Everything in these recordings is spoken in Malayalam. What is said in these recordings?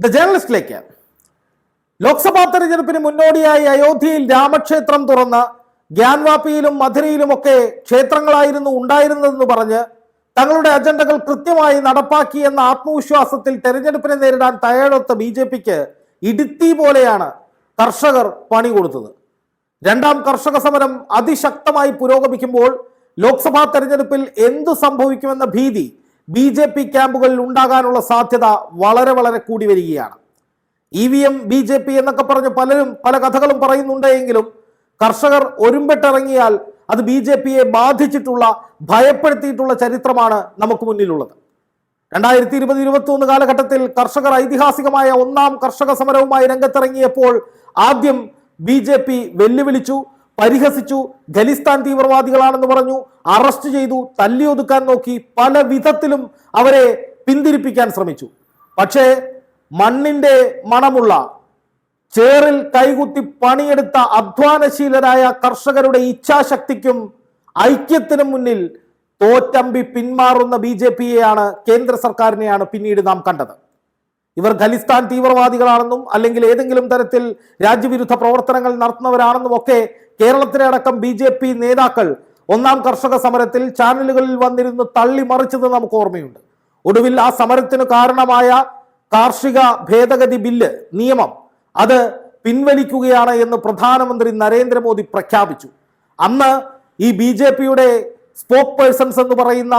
ദ ജേർണലിസ്റ്റിലേക്ക് ലോക്സഭാ തെരഞ്ഞെടുപ്പിന് മുന്നോടിയായി അയോധ്യയിൽ രാമക്ഷേത്രം തുറന്ന് ഗ്യാൻവാപ്പിയിലും മധുരയിലുമൊക്കെ ക്ഷേത്രങ്ങളായിരുന്നു ഉണ്ടായിരുന്നതെന്ന് പറഞ്ഞ് തങ്ങളുടെ അജണ്ടകൾ കൃത്യമായി നടപ്പാക്കി എന്ന ആത്മവിശ്വാസത്തിൽ തെരഞ്ഞെടുപ്പിനെ നേരിടാൻ തയ്യാറെടുത്ത ബി ജെ പിക്ക് ഇടുത്തി പോലെയാണ് കർഷകർ പണി കൊടുത്തത്. രണ്ടാം കർഷക സമരം അതിശക്തമായി പുരോഗമിക്കുമ്പോൾ ലോക്സഭാ തെരഞ്ഞെടുപ്പിൽ എന്തു സംഭവിക്കുമെന്ന ഭീതി ബി ജെ പി ക്യാമ്പുകളിൽ ഉണ്ടാകാനുള്ള സാധ്യത വളരെ വളരെ കൂടി വരികയാണ്. E V M B J P എന്നൊക്കെ പറഞ്ഞ് പലരും പല കഥകളും പറയുന്നുണ്ടെങ്കിലും കർഷകർ ഒരുമ്പെട്ടിറങ്ങിയാൽ അത് ബി ജെ പിയെ ബാധിച്ചിട്ടുള്ള ഭയപ്പെടുത്തിയിട്ടുള്ള ചരിത്രമാണ് നമുക്ക് മുന്നിലുള്ളത്. രണ്ടായിരത്തി ഇരുപത് ഇരുപത്തി ഒന്ന് കാലഘട്ടത്തിൽ കർഷകർ ഐതിഹാസികമായ ഒന്നാം കർഷക സമരവുമായി രംഗത്തിറങ്ങിയപ്പോൾ ആദ്യം ബി ജെ പി വെല്ലുവിളിച്ചു. പരിഹസിച്ചു. ഖലിസ്ഥാൻ തീവ്രവാദികളാണെന്ന് പറഞ്ഞു. അറസ്റ്റ് ചെയ്തു. തല്ലിയൊതുക്കാൻ നോക്കി. പല വിധത്തിലും അവരെ പിന്തിരിപ്പിക്കാൻ ശ്രമിച്ചു. പക്ഷേ മണ്ണിന്റെ മണമുള്ള ചേറിൽ കൈകുത്തി പണിയെടുത്ത അധ്വാനശീലരായ കർഷകരുടെ ഇച്ഛാശക്തിക്കും ഐക്യത്തിനും മുന്നിൽ തോറ്റമ്പി പിന്മാറുന്ന ബി ജെ പിയെയാണ് കേന്ദ്ര സർക്കാരിനെയാണ് പിന്നീട് നാം കണ്ടത്. ഇവർ ഖലിസ്ഥാൻ തീവ്രവാദികളാണെന്നും അല്ലെങ്കിൽ ഏതെങ്കിലും തരത്തിൽ രാജ്യവിരുദ്ധ പ്രവർത്തനങ്ങൾ നടത്തുന്നവരാണെന്നും ഒക്കെ കേരളത്തിലെ അടക്കം ബി ജെ പി നേതാക്കൾ ഒന്നാം കർഷക സമരത്തിൽ ചാനലുകളിൽ വന്നിരുന്ന് തള്ളി മറിച്ചത് നമുക്ക് ഓർമ്മയുണ്ട്. ഒടുവിൽ ആ സമരത്തിന് കാരണമായ കാർഷിക ഭേദഗതി ബില്ല് നിയമം അത് പിൻവലിക്കുകയാണ് എന്ന് പ്രധാനമന്ത്രി നരേന്ദ്രമോദി പ്രഖ്യാപിച്ചു. അന്ന് ഈ ബി ജെ പിയുടെ സ്പോക്ക് പേഴ്സൺസ് എന്ന് പറയുന്ന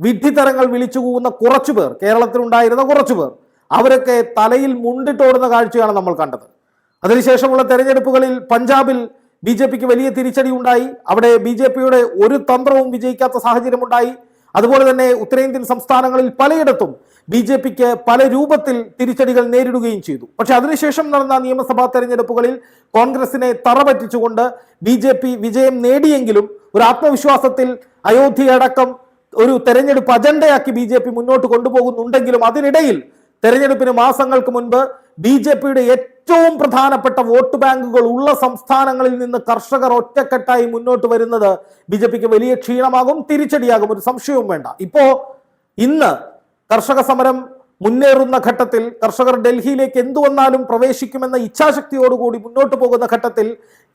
വിഡ്ഢിത്തരങ്ങൾ വിളിച്ചു കൂവുന്ന കുറച്ചുപേർ കേരളത്തിലുണ്ടായിരുന്ന കുറച്ചുപേർ അവരൊക്കെ തലയിൽ മുണ്ടിട്ടോടുന്ന കാഴ്ചയാണ് നമ്മൾ കണ്ടത്. അതിനുശേഷമുള്ള തെരഞ്ഞെടുപ്പുകളിൽ പഞ്ചാബിൽ ബി ജെ പിക്ക് വലിയ തിരിച്ചടി ഉണ്ടായി. അവിടെ ബി ജെ പിയുടെ ഒരു തന്ത്രവും വിജയിക്കാത്ത സാഹചര്യമുണ്ടായി അതുപോലെ തന്നെ ഉത്തരേന്ത്യൻ സംസ്ഥാനങ്ങളിൽ പലയിടത്തും ബി ജെ പിക്ക് പല രൂപത്തിൽ തിരിച്ചടികൾ നേരിടുകയും ചെയ്തു. പക്ഷെ അതിനുശേഷം നടന്ന നിയമസഭാ തെരഞ്ഞെടുപ്പുകളിൽ കോൺഗ്രസിനെ തറപറ്റിച്ചുകൊണ്ട് ബി ജെ പി വിജയം നേടിയെങ്കിലും ഒരു ആത്മവിശ്വാസത്തിൽ അയോധ്യയടക്കം ഒരു തെരഞ്ഞെടുപ്പ് അജണ്ടയാക്കി ബി ജെ പി മുന്നോട്ട് കൊണ്ടുപോകുന്നുണ്ടെങ്കിലും അതിനിടയിൽ തെരഞ്ഞെടുപ്പിന് മാസങ്ങൾക്ക് മുൻപ് ബി ജെ പിയുടെ ഏറ്റവും പ്രധാനപ്പെട്ട വോട്ട് ബാങ്കുകൾ ഉള്ള സംസ്ഥാനങ്ങളിൽ നിന്ന് കർഷകർ ഒറ്റക്കെട്ടായി മുന്നോട്ട് വരുന്നത് ബി ജെ പിക്ക് വലിയ ക്ഷീണമാകും തിരിച്ചടിയാകും. ഒരു സംശയവും വേണ്ട. ഇപ്പോ ഇന്ന് കർഷക സമരം മുന്നേറുന്ന ഘട്ടത്തിൽ കർഷകർ ഡൽഹിയിലേക്ക് എന്തു വന്നാലും പ്രവേശിക്കുമെന്ന ഇച്ഛാശക്തിയോടുകൂടി മുന്നോട്ട് പോകുന്ന ഘട്ടത്തിൽ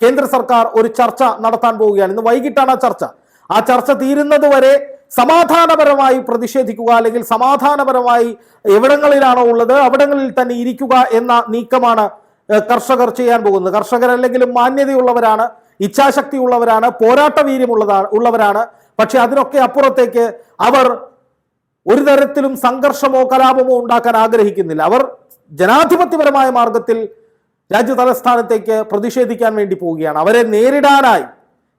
കേന്ദ്ര സർക്കാർ ഒരു ചർച്ച നടത്താൻ പോവുകയാണ്. ഇന്ന് വൈകിട്ടാണ് ആ ചർച്ച. ആ ചർച്ച തീരുന്നത് വരെ സമാധാനപരമായി പ്രതിഷേധിക്കുക അല്ലെങ്കിൽ സമാധാനപരമായി എവിടങ്ങളിലാണോ ഉള്ളത് അവിടങ്ങളിൽ തന്നെ ഇരിക്കുക എന്ന നീക്കമാണ് കർഷകർ ചെയ്യാൻ പോകുന്നത്. കർഷകർ അല്ലെങ്കിലും മാന്യതയുള്ളവരാണ് ഇച്ഛാശക്തി ഉള്ളവരാണ് പോരാട്ട വീര്യമുള്ളതാണ് ഉള്ളവരാണ്. പക്ഷെ അതിനൊക്കെ അപ്പുറത്തേക്ക് അവർ ഒരു തരത്തിലും സംഘർഷമോ കലാപമോ ഉണ്ടാക്കാൻ ആഗ്രഹിക്കുന്നില്ല. അവർ ജനാധിപത്യപരമായ മാർഗത്തിൽ രാജ്യ തലസ്ഥാനത്തേക്ക് പ്രതിഷേധിക്കാൻ വേണ്ടി പോവുകയാണ്. അവരെ നേരിടാനായി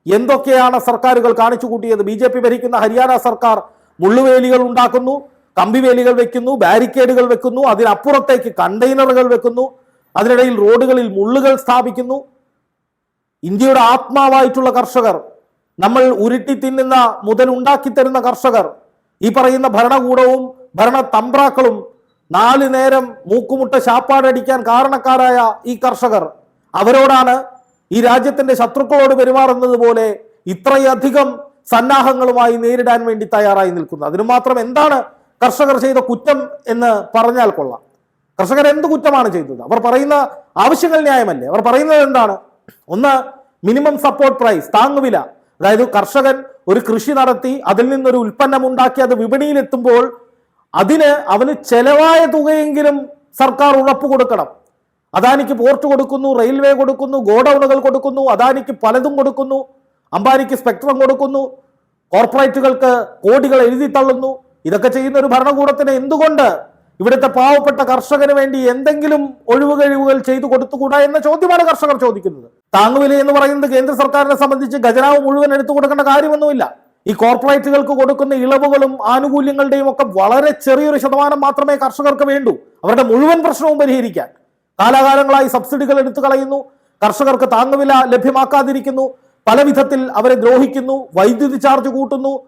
എന്തൊക്കെയാണ് സർക്കാരുകൾ കാണിച്ചു കൂട്ടിയത്? ബി ജെ പി ഭരിക്കുന്ന ഹരിയാന സർക്കാർ മുള്ളുവേലികൾ ഉണ്ടാക്കുന്നു കമ്പിവേലികൾ വെക്കുന്നു ബാരിക്കേഡുകൾ വെക്കുന്നു അതിനപ്പുറത്തേക്ക് കണ്ടെയ്നറുകൾ വെക്കുന്നു അതിനിടയിൽ റോഡുകളിൽ മുള്ളുകൾ സ്ഥാപിക്കുന്നു. ഇന്ത്യയുടെ ആത്മാവായിട്ടുള്ള കർഷകർ നമ്മൾ ഉരുട്ടി തിന്നുന്ന മുതൽ ഉണ്ടാക്കി തരുന്ന കർഷകർ ഈ പറയുന്ന ഭരണകൂടവും ഭരണ തമ്പ്രാക്കളും നാലു നേരം മൂക്കുമുട്ട ശാപ്പാടടിക്കാൻ കാരണക്കാരായ ഈ കർഷകർ അവരോടാണ് ഈ രാജ്യത്തിന്റെ ശത്രുക്കളോട് പെരുമാറുന്നത് പോലെ ഇത്രയധികം സന്നാഹങ്ങളുമായി നേരിടാൻ വേണ്ടി തയ്യാറായി നിൽക്കുന്നു. അതിനു മാത്രം എന്താണ് കർഷകർ ചെയ്ത കുറ്റം എന്ന് പറഞ്ഞാൽ കൊള്ളാം. കർഷകർ എന്ത് കുറ്റമാണ് ചെയ്തത്? അവർ പറയുന്ന ആവശ്യങ്ങൾ ന്യായമല്ലേ? അവർ പറയുന്നത് എന്താണ്? ഒന്ന് മിനിമം സപ്പോർട്ട് പ്രൈസ് താങ്ങുവില അതായത് കർഷകൻ ഒരു കൃഷി നടത്തി അതിൽ നിന്നൊരു ഉൽപ്പന്നം ഉണ്ടാക്കി അത് വിപണിയിലെത്തുമ്പോൾ അതിന് അവന് ചെലവായ തുകയെങ്കിലും സർക്കാർ ഉറപ്പ് കൊടുക്കണം അദാനിക്ക് പോർട്ട് കൊടുക്കുന്നു റെയിൽവേ കൊടുക്കുന്നു ഗോഡൌണുകൾ കൊടുക്കുന്നു അദാനിക്ക് പലതും കൊടുക്കുന്നു അംബാനിക്ക് സ്പെക്ട്രം കൊടുക്കുന്നു കോർപ്പറേറ്റുകൾക്ക് കോടികൾ എഴുതി തള്ളുന്നു. ഇതൊക്കെ ചെയ്യുന്ന ഒരു ഭരണകൂടത്തിന് എന്തുകൊണ്ട് ഇവിടുത്തെ പാവപ്പെട്ട കർഷകന് വേണ്ടി എന്തെങ്കിലും ഒഴിവ് കഴിവുകൾ ചെയ്തു കൊടുത്തുകൂടാ എന്ന ചോദ്യമാണ് കർഷകർ ചോദിക്കുന്നത്. താങ്ങുവില എന്ന് പറയുന്നത് കേന്ദ്ര സർക്കാരിനെ സംബന്ധിച്ച് ഖജനാവ് മുഴുവൻ എടുത്തു കൊടുക്കേണ്ട കാര്യമൊന്നുമില്ല. ഈ കോർപ്പറേറ്റുകൾക്ക് കൊടുക്കുന്ന ഇളവുകളും ആനുകൂല്യങ്ങളുടെയും ഒക്കെ വളരെ ചെറിയൊരു ശതമാനം മാത്രമേ കർഷകർക്ക് വേണ്ടൂ. അവരുടെ മുഴുവൻ പ്രശ്നവും പരിഹരിക്കാൻ. കാലാകാലങ്ങളായി സബ്സിഡികൾ എടുത്തു കളയുന്നു. കർഷകർക്ക് താങ്ങുവില ലഭ്യമാക്കാതിരിക്കുന്നു. പല വിധത്തിൽ അവരെ ദ്രോഹിക്കുന്നു. വൈദ്യുതി ചാർജ് കൂട്ടുന്നു.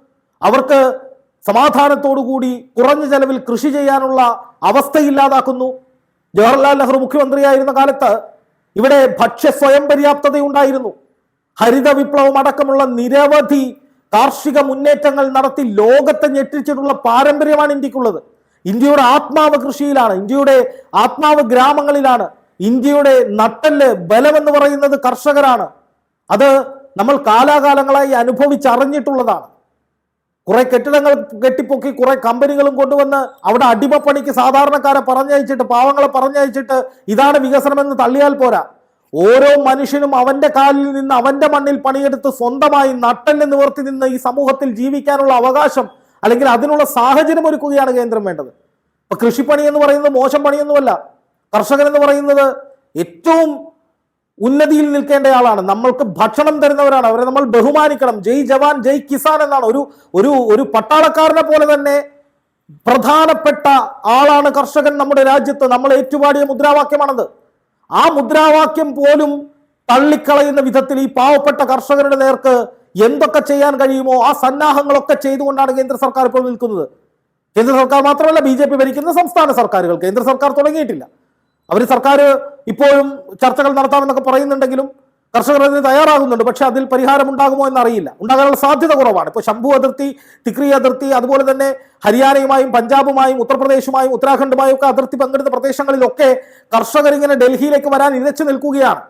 അവർക്ക് സമാധാനത്തോടുകൂടി കുറഞ്ഞ ചെലവിൽ കൃഷി ചെയ്യാനുള്ള അവസ്ഥയില്ലാതാക്കുന്നു. ജവഹർലാൽ നെഹ്റു മുഖ്യമന്ത്രിയായിരുന്ന കാലത്ത് ഇവിടെ ഭക്ഷ്യ സ്വയം പര്യാപ്തതയുണ്ടായിരുന്നു. ഹരിത വിപ്ലവം അടക്കമുള്ള നിരവധി കാർഷിക മുന്നേറ്റങ്ങൾ നടത്തി ലോകത്തെ ഞെട്ടിച്ചിട്ടുള്ള പാരമ്പര്യമാണ് ഇന്ത്യക്കുള്ളത്. ഇന്ത്യയുടെ ആത്മാവ് കൃഷിയിലാണ് ഇന്ത്യയുടെ ആത്മാവ് ഗ്രാമങ്ങളിലാണ് ഇന്ത്യയുടെ നട്ടൽ ബലമെന്ന് പറയുന്നത് കർഷകരാണ്. അത് നമ്മൾ കാലാകാലങ്ങളായി അനുഭവിച്ചറിഞ്ഞിട്ടുള്ളതാണ്. കുറെ കെട്ടിടങ്ങൾ കെട്ടിപ്പൊക്കി കുറെ കമ്പനികളും കൊണ്ടുവന്ന് അവിടെ അടിമപ്പണിക്ക് സാധാരണക്കാരെ പറഞ്ഞയച്ചിട്ട് പാവങ്ങളെ പറഞ്ഞയച്ചിട്ട് ഇതാണ് വികസനമെന്ന് തള്ളിയാൽ പോരാ. ഓരോ മനുഷ്യനും അവന്റെ കാലിൽ നിന്ന് അവന്റെ മണ്ണിൽ പണിയെടുത്ത് സ്വന്തമായി നട്ടൽ നിവർത്തി നിന്ന് ഈ സമൂഹത്തിൽ ജീവിക്കാനുള്ള അവകാശം അല്ലെങ്കിൽ അതിനുള്ള സാഹചര്യം ഒരുക്കുകയാണ് കേന്ദ്രം വേണ്ടത്. ഇപ്പൊ കൃഷിപ്പണി എന്ന് പറയുന്നത് മോശം പണിയൊന്നുമല്ല. കർഷകൻ എന്ന് പറയുന്നത് ഏറ്റവും ഉന്നതിയിൽ നിൽക്കേണ്ട ആളാണ്. നമ്മൾക്ക് ഭക്ഷണം തരുന്നവരാണ്. അവരെ നമ്മൾ ബഹുമാനിക്കണം. ജയ് ജവാൻ ജയ് കിസാൻ എന്നാണ്. ഒരു ഒരു ഒരു പട്ടാളക്കാരനെ പോലെ തന്നെ പ്രധാനപ്പെട്ട ആളാണ് കർഷകൻ നമ്മുടെ രാജ്യത്ത്. നമ്മൾ ഏറ്റുപാടിയ മുദ്രാവാക്യമാണത്. ആ മുദ്രാവാക്യം പോലും തള്ളിക്കളയുന്ന വിധത്തിൽ ഈ പാവപ്പെട്ട കർഷകരുടെ നേർക്ക് എന്തൊക്കെ ചെയ്യാൻ കഴിയുമോ ആ സന്നാഹങ്ങളൊക്കെ ചെയ്തുകൊണ്ടാണ് കേന്ദ്ര സർക്കാർ ഇപ്പോൾ നിൽക്കുന്നത്. കേന്ദ്ര സർക്കാർ മാത്രമല്ല ബി ജെ പി ഭരിക്കുന്ന സംസ്ഥാന സർക്കാരുകൾ. കേന്ദ്ര സർക്കാർ തുടങ്ങിയിട്ടില്ല. അവർ സർക്കാർ ഇപ്പോഴും ചർച്ചകൾ നടത്താമെന്നൊക്കെ പറയുന്നുണ്ടെങ്കിലും കർഷകർ അതിന് തയ്യാറാകുന്നുണ്ട്. പക്ഷേ അതിൽ പരിഹാരം ഉണ്ടാകുമോ എന്നറിയില്ല. ഉണ്ടാകാനുള്ള സാധ്യത കുറവാണ്. ഇപ്പോൾ ശംഭു അതിർത്തി തിക്രി അതിർത്തി അതുപോലെ തന്നെ ഹരിയാനയുമായും പഞ്ചാബുമായും ഉത്തർപ്രദേശുമായും ഉത്തരാഖണ്ഡുമായും ഒക്കെ അതിർത്തി പങ്കെടുത്ത പ്രദേശങ്ങളിലൊക്കെ കർഷകർ ഇങ്ങനെ ഡൽഹിയിലേക്ക് വരാൻ ഇരച്ചു നിൽക്കുകയാണ്.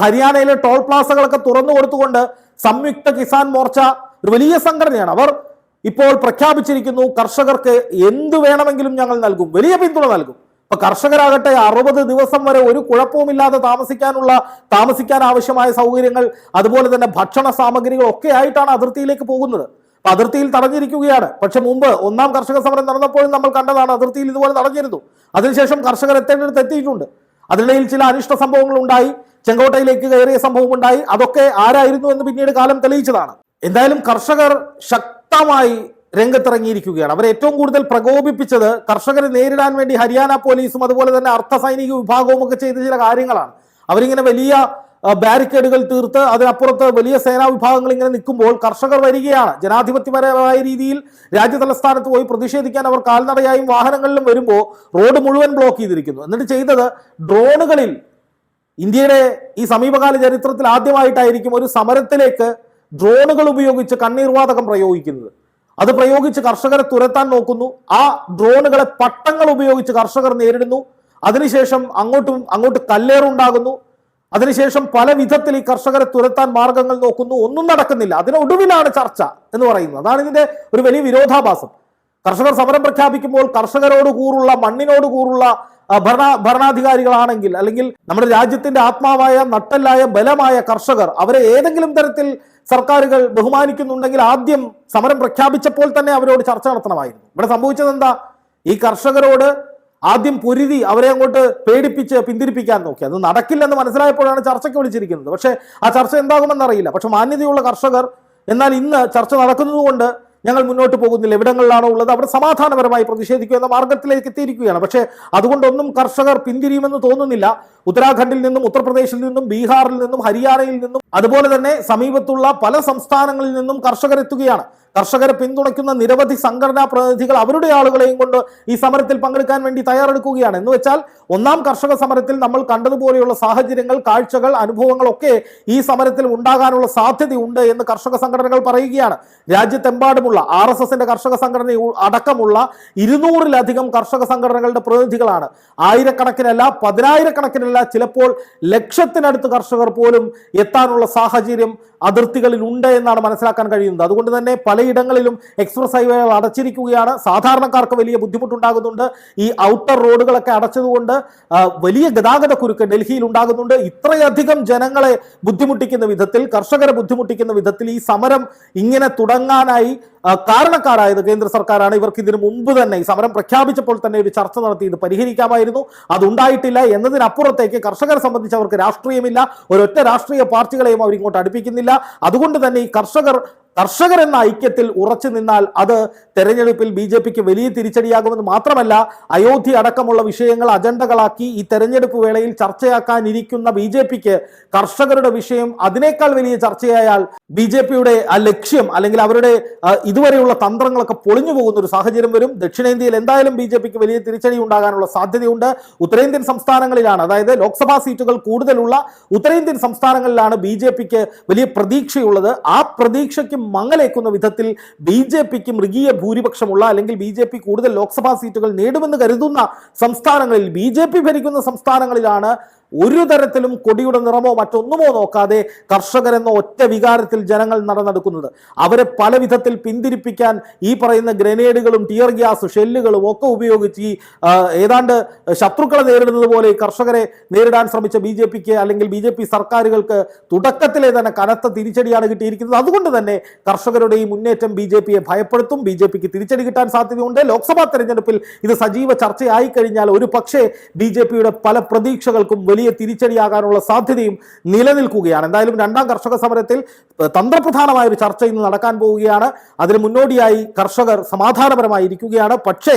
ഹരിയാനയിലെ ടോൾ പ്ലാസകളൊക്കെ തുറന്നു കൊടുത്തുകൊണ്ട് സംയുക്ത കിസാൻ മോർച്ച ഒരു വലിയ സംഘടനയാണ്. അവർ ഇപ്പോൾ പ്രഖ്യാപിച്ചിരിക്കുന്നു കർഷകർക്ക് എന്തു വേണമെങ്കിലും ഞങ്ങൾ നൽകും വലിയ പിന്തുണ നൽകും. ഇപ്പൊ കർഷകരാകട്ടെ അറുപത് ദിവസം വരെ ഒരു കുഴപ്പവുമില്ലാതെ താമസിക്കാനുള്ള താമസിക്കാൻ ആവശ്യമായ സൗകര്യങ്ങൾ അതുപോലെ തന്നെ ഭക്ഷണ സാമഗ്രികൾ ഒക്കെ ആയിട്ടാണ് അതിർത്തിയിലേക്ക് പോകുന്നത്. അപ്പൊ അതിർത്തിയിൽ തടഞ്ഞിരിക്കുകയാണ്. പക്ഷെ മുമ്പ് ഒന്നാം കർഷക സമരം നടന്നപ്പോഴും നമ്മൾ കണ്ടതാണ് അതിർത്തിയിൽ ഇതുപോലെ തടഞ്ഞിരുന്നു. അതിനുശേഷം കർഷകർ എത്തേണ്ടിടത്ത് എത്തിയിട്ടുണ്ട്. അതിനിടയിൽ ചില അനിഷ്ട സംഭവങ്ങൾ ഉണ്ടായി. ചെങ്കോട്ടയിലേക്ക് കയറിയ സംഭവം ഉണ്ടായി അതൊക്കെ ആരായിരുന്നു എന്ന് പിന്നീട് കാലം തെളിയിച്ചതാണ്. എന്തായാലും കർഷകർ ശക്തമായി രംഗത്തിറങ്ങിയിരിക്കുകയാണ്. അവരെ ഏറ്റവും കൂടുതൽ പ്രകോപിപ്പിച്ചത് കർഷകരെ നേരിടാൻ വേണ്ടി ഹരിയാന പോലീസും അതുപോലെ തന്നെ അർദ്ധ സൈനിക വിഭാഗവും ഒക്കെ ചെയ്ത ചില കാര്യങ്ങളാണ്. അവരിങ്ങനെ വലിയ ബാരിക്കേഡുകൾ തീർത്ത് അതിനപ്പുറത്ത് വലിയ സേനാ വിഭാഗങ്ങൾ ഇങ്ങനെ നിൽക്കുമ്പോൾ കർഷകർ വരികയാണ്. ജനാധിപത്യപരമായ രീതിയിൽ രാജ്യ തലസ്ഥാനത്ത് പോയി പ്രതിഷേധിക്കാൻ അവർ കാൽനടയായും വാഹനങ്ങളിലും വരുമ്പോൾ റോഡ് മുഴുവൻ ബ്ലോക്ക് ചെയ്തിരിക്കുന്നു. എന്നിട്ട് ചെയ്തത് ഡ്രോണുകളിൽ ഇന്ത്യയുടെ ഈ സമീപകാല ചരിത്രത്തിൽ ആദ്യമായിട്ടായിരിക്കും ഒരു സമരത്തിലേക്ക് ഡ്രോണുകൾ ഉപയോഗിച്ച് കണ്ണീർവാതകം പ്രയോഗിക്കുന്നത്. അത് പ്രയോഗിച്ച് കർഷകരെ തുരത്താൻ നോക്കുന്നു. ആ ഡ്രോണുകളെ പട്ടങ്ങൾ ഉപയോഗിച്ച് കർഷകർ നേരിടുന്നു. അതിനുശേഷം അങ്ങോട്ടും അങ്ങോട്ട് കല്ലേറുണ്ടാകുന്നു. അതിനുശേഷം പല വിധത്തിൽ ഈ കർഷകരെ തുരത്താൻ മാർഗങ്ങൾ നോക്കുന്നു. ഒന്നും നടക്കുന്നില്ല. അതിനൊടുവിലാണ് ചർച്ച എന്ന് പറയുന്നത്. അതാണ് ഇതിന്റെ ഒരു വലിയ വിരോധാഭാസം. കർഷകർ സമരം പ്രഖ്യാപിക്കുമ്പോൾ കർഷകരോട് കൂറുള്ള മണ്ണിനോട് കൂറുള്ള ഭരണ ഭരണാധികാരികളാണെങ്കിൽ അല്ലെങ്കിൽ നമ്മുടെ രാജ്യത്തിന്റെ ആത്മാവായ നട്ടല്ലായ ബലമായ കർഷകർ അവരെ ഏതെങ്കിലും തരത്തിൽ സർക്കാരുകൾ ബഹുമാനിക്കുന്നുണ്ടെങ്കിൽ ആദ്യം സമരം പ്രഖ്യാപിച്ചപ്പോൾ തന്നെ അവരോട് ചർച്ച നടത്തണമായിരുന്നു. ഇവിടെ സംഭവിച്ചത് എന്താ ഈ കർഷകരോട് ആദ്യം പൊരുതി അവരെ അങ്ങോട്ട് പേടിപ്പിച്ച് പിന്തിരിപ്പിക്കാൻ നോക്കി. അത് നടക്കില്ലെന്ന് മനസ്സിലായപ്പോഴാണ് ചർച്ചയ്ക്ക് വിളിച്ചിരിക്കുന്നത്. പക്ഷേ ആ ചർച്ച എന്താകുമെന്ന് അറിയില്ല പക്ഷെ മാന്യതയുള്ള കർഷകർ എന്നാൽ ഇന്ന് ചർച്ച നടക്കുന്നതുകൊണ്ട് ഞങ്ങൾ മുന്നോട്ട് പോകുന്നില്ല. എവിടങ്ങളിലാണോ ഉള്ളത്? അവിടെ സമാധാനപരമായി പ്രതിഷേധിക്കുക എന്ന മാർഗത്തിലേക്ക് എത്തിയിരിക്കുകയാണ്. പക്ഷേ അതുകൊണ്ടൊന്നും കർഷകർ പിന്തിരിയുമെന്ന് തോന്നുന്നില്ല. ഉത്തരാഖണ്ഡിൽ നിന്നും ഉത്തർപ്രദേശിൽ നിന്നും ബീഹാറിൽ നിന്നും ഹരിയാനയിൽ നിന്നും അതുപോലെ തന്നെ സമീപത്തുള്ള പല സംസ്ഥാനങ്ങളിൽ നിന്നും കർഷകർ എത്തുകയാണ് കർഷകരെ പിന്തുണയ്ക്കുന്ന നിരവധി സംഘടനാ പ്രതിനിധികൾ അവരുടെ ആളുകളെയും കൊണ്ട് ഈ സമരത്തിൽ പങ്കെടുക്കാൻ വേണ്ടി തയ്യാറെടുക്കുകയാണ്. എന്ന് വെച്ചാൽ ഒന്നാം കർഷക സമരത്തിൽ നമ്മൾ കണ്ടതുപോലെയുള്ള സാഹചര്യങ്ങൾ കാഴ്ചകൾ അനുഭവങ്ങളൊക്കെ ഈ സമരത്തിൽ ഉണ്ടാകാനുള്ള സാധ്യതയുണ്ട് എന്ന് കർഷക സംഘടനകൾ പറയുകയാണ്. രാജ്യത്തെമ്പാടുമുള്ള ആർ എസ് എസിന്റെ കർഷക സംഘടന അടക്കമുള്ള ഇരുന്നൂറിലധികം കർഷക സംഘടനകളുടെ പ്രതിനിധികളാണ്. ആയിരക്കണക്കിനല്ല പതിനായിരക്കണക്കിനല്ല ചിലപ്പോൾ ലക്ഷത്തിനടുത്ത് കർഷകർ പോലും എത്താനുള്ള സാഹചര്യം അതിർത്തികളിൽ ഉണ്ട് എന്നാണ് മനസ്സിലാക്കാൻ കഴിയുന്നത്. അതുകൊണ്ട് തന്നെ പലയിടങ്ങളിലും എക്സ്പ്രസ് ഹൈവേ അടച്ചിരിക്കുകയാണ്. സാധാരണക്കാർക്ക് വലിയ ബുദ്ധിമുട്ടുണ്ടാകുന്നുണ്ട്. ഈ ഔട്ടർ റോഡുകളൊക്കെ അടച്ചതുകൊണ്ട് വലിയ ഗതാഗത കുരുക്ക് ഡൽഹിയിൽ ഉണ്ടാകുന്നുണ്ട്. ഇത്രയധികം ജനങ്ങളെ ബുദ്ധിമുട്ടിക്കുന്ന വിധത്തിൽ കർഷകരെ ബുദ്ധിമുട്ടിക്കുന്ന വിധത്തിൽ ഈ സമരം ഇങ്ങനെ തുടങ്ങാനായി കാരണക്കാരായത് കേന്ദ്ര സർക്കാരാണ്. ഇവർക്ക് ഇതിനു മുമ്പ് തന്നെ ഈ സമരം പ്രഖ്യാപിച്ചപ്പോൾ തന്നെ ഒരു ചർച്ച നടത്തി ഇത് പരിഹരിക്കാമായിരുന്നു. അതുണ്ടായിട്ടില്ല എന്നതിനപ്പുറത്തേക്ക് കർഷകരെ സംബന്ധിച്ച് അവർക്ക് രാഷ്ട്രീയമില്ല. ഒരൊറ്റ രാഷ്ട്രീയ പാർട്ടികളെയും അവർ ഇങ്ങോട്ട് അടുപ്പിക്കുന്നില്ല. അതുകൊണ്ട് തന്നെ ഈ കർഷകർ കർഷകർ എന്ന ഐക്യത്തിൽ ഉറച്ചു നിന്നാൽ അത് തെരഞ്ഞെടുപ്പിൽ ബി ജെ പിക്ക് വലിയ തിരിച്ചടിയാകുമെന്ന് മാത്രമല്ല അയോധ്യ അടക്കമുള്ള വിഷയങ്ങൾ അജണ്ടകളാക്കി ഈ തെരഞ്ഞെടുപ്പ് വേളയിൽ ചർച്ചയാക്കാനിരിക്കുന്ന ബി ജെ പിക്ക് കർഷകരുടെ വിഷയം അതിനേക്കാൾ വലിയ ചർച്ചയായാൽ ബി ജെ പിയുടെ ആ ലക്ഷ്യം അല്ലെങ്കിൽ അവരുടെ ഇതുവരെയുള്ള തന്ത്രങ്ങളൊക്കെ പൊളിഞ്ഞു പോകുന്ന ഒരു സാഹചര്യം വരും. ദക്ഷിണേന്ത്യയിൽ എന്തായാലും ബി ജെ പിക്ക് വലിയ തിരിച്ചടി ഉണ്ടാകാനുള്ള സാധ്യതയുണ്ട്. ഉത്തരേന്ത്യൻ സംസ്ഥാനങ്ങളിലാണ് അതായത് ലോക്സഭാ സീറ്റുകൾ കൂടുതലുള്ള ഉത്തരേന്ത്യൻ സംസ്ഥാനങ്ങളിലാണ് ബി ജെ പിക്ക് വലിയ പ്രതീക്ഷയുള്ളത്. ആ പ്രതീക്ഷയ്ക്ക് മങ്ങലേക്കുന്ന വിധത്തിൽ ബി ജെ പിക്ക് മൃഗീയ ഭൂരിപക്ഷമുള്ള അല്ലെങ്കിൽ ബി ജെ പി കൂടുതൽ ലോക്സഭാ സീറ്റുകൾ നേടുമെന്ന് കരുതുന്ന സംസ്ഥാനങ്ങളിൽ ബി ജെ പി ഭരിക്കുന്ന സംസ്ഥാനങ്ങളിലാണ് ഒരു തരത്തിലും കൊടിയുടെ നിറമോ മറ്റൊന്നുമോ നോക്കാതെ കർഷകരെന്ന ഒറ്റ വികാരത്തിൽ ജനങ്ങൾ നടന്നെടുക്കുന്നത്. അവരെ പല വിധത്തിൽ പിന്തിരിപ്പിക്കാൻ ഈ പറയുന്ന ഗ്രനേഡുകളും ടിയർ ഗ്യാസ് ഷെല്ലുകളും ഒക്കെ ഉപയോഗിച്ച് ഈ ഏതാണ്ട് ശത്രുക്കളെ നേരിടുന്നത് പോലെ ഈ കർഷകരെ നേരിടാൻ ശ്രമിച്ച ബി ജെ പിക്ക് അല്ലെങ്കിൽ ബി ജെ പി സർക്കാരുകൾക്ക് തുടക്കത്തിലെ തന്നെ കനത്ത തിരിച്ചടിയാണ് കിട്ടിയിരിക്കുന്നത്. അതുകൊണ്ട് തന്നെ കർഷകരുടെ ഈ മുന്നേറ്റം ബി ജെ പിയെ ഭയപ്പെടുത്തും. ബി ജെ പിക്ക് തിരിച്ചടി കിട്ടാൻ സാധ്യതയുണ്ട്. ലോക്സഭാ തെരഞ്ഞെടുപ്പിൽ ഇത് സജീവ ചർച്ചയായി കഴിഞ്ഞാൽ ഒരു പക്ഷേ ബി ജെ പിയുടെ പല പ്രതീക്ഷകൾക്കും വലിയ തിരിച്ചടിയാകാനുള്ള സാധ്യതയും നിലനിൽക്കുകയാണ്. എന്തായാലും രണ്ടാം കർഷക സമരത്തിൽ തന്ത്രപ്രധാനമായ ഒരു ചർച്ച ഇന്ന് നടക്കാൻ പോവുകയാണ്. അതിന് മുന്നോടിയായി കർഷകർ സമാധാനപരമായി ഇരിക്കുകയാണ് പക്ഷേ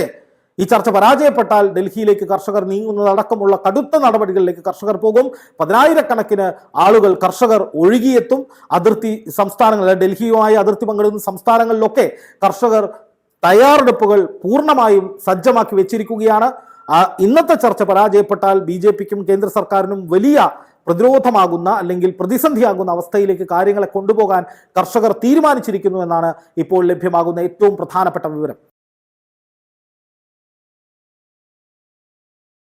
ഈ ചർച്ച പരാജയപ്പെട്ടാൽ ഡൽഹിയിലേക്ക് കർഷകർ നീങ്ങുന്നതടക്കമുള്ള കടുത്ത നടപടികളിലേക്ക് കർഷകർ പോകും. പതിനായിരക്കണക്കിന് ആളുകൾ കർഷകർ ഒഴുകിയെത്തും. അതിർത്തി സംസ്ഥാനങ്ങൾ ഡൽഹിയുമായി അതിർത്തി പങ്കിടുന്ന സംസ്ഥാനങ്ങളിലൊക്കെ കർഷകർ തയ്യാറെടുപ്പുകൾ പൂർണമായും സജ്ജമാക്കി വെച്ചിരിക്കുകയാണ്. ഇന്നത്തെ ചർച്ച പരാജയപ്പെട്ടാൽ ബി ജെ പിക്കും കേന്ദ്ര സർക്കാരിനും വലിയ പ്രതിരോധമാകുന്ന അല്ലെങ്കിൽ പ്രതിസന്ധിയാകുന്ന അവസ്ഥയിലേക്ക് കാര്യങ്ങളെ കൊണ്ടുപോകാൻ കർഷകർ തീരുമാനിച്ചിരിക്കുന്നു എന്നാണ് ഇപ്പോൾ ലഭ്യമാകുന്ന ഏറ്റവും പ്രധാനപ്പെട്ട വിവരം.